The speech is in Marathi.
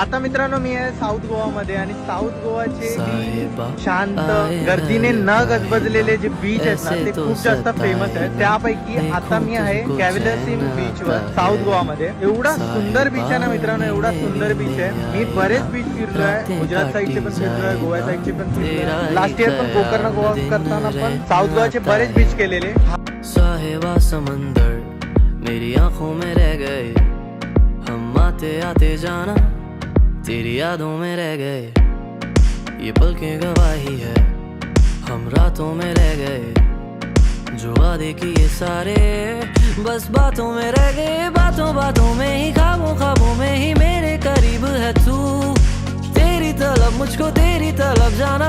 आता मित्रांनो मी आहे साऊथ गोवामध्ये आणि साऊथ गोवाचे शांत गर्दीने न गजबजलेले जे बीच आहेत ना ते खूप जास्त फेमस आहेत. त्यापैकी आता मी आहे चैन बीच वर. साऊथ गोवामध्ये. एवढा सुंदर बीच आहे ना मित्रांनो एवढा सुंदर बीच आहे. मी बरेच बीच फिरलोय. रातें गुजरात साईडचे पण फिरलोय गोवा. साईडचे पण फिरलोय. लास्ट इयर पण कोकर्ण गोवा करताना पण साऊथ गोवाचे बरेच. बीच केलेले. साहेबा समंदर मेरी आंखों में रह गए। हम आते आते जाना। तेरी यादों में रह गए। ये पल के गवाही है। हम रातों में रह गए। जो वादे किए सारे, बस बातों में रह गए। बातों बातों में ही, खाबों खाबों में ही मेरे करीब है तू। तेरी तलब, मुझको तेरी तलब, जाना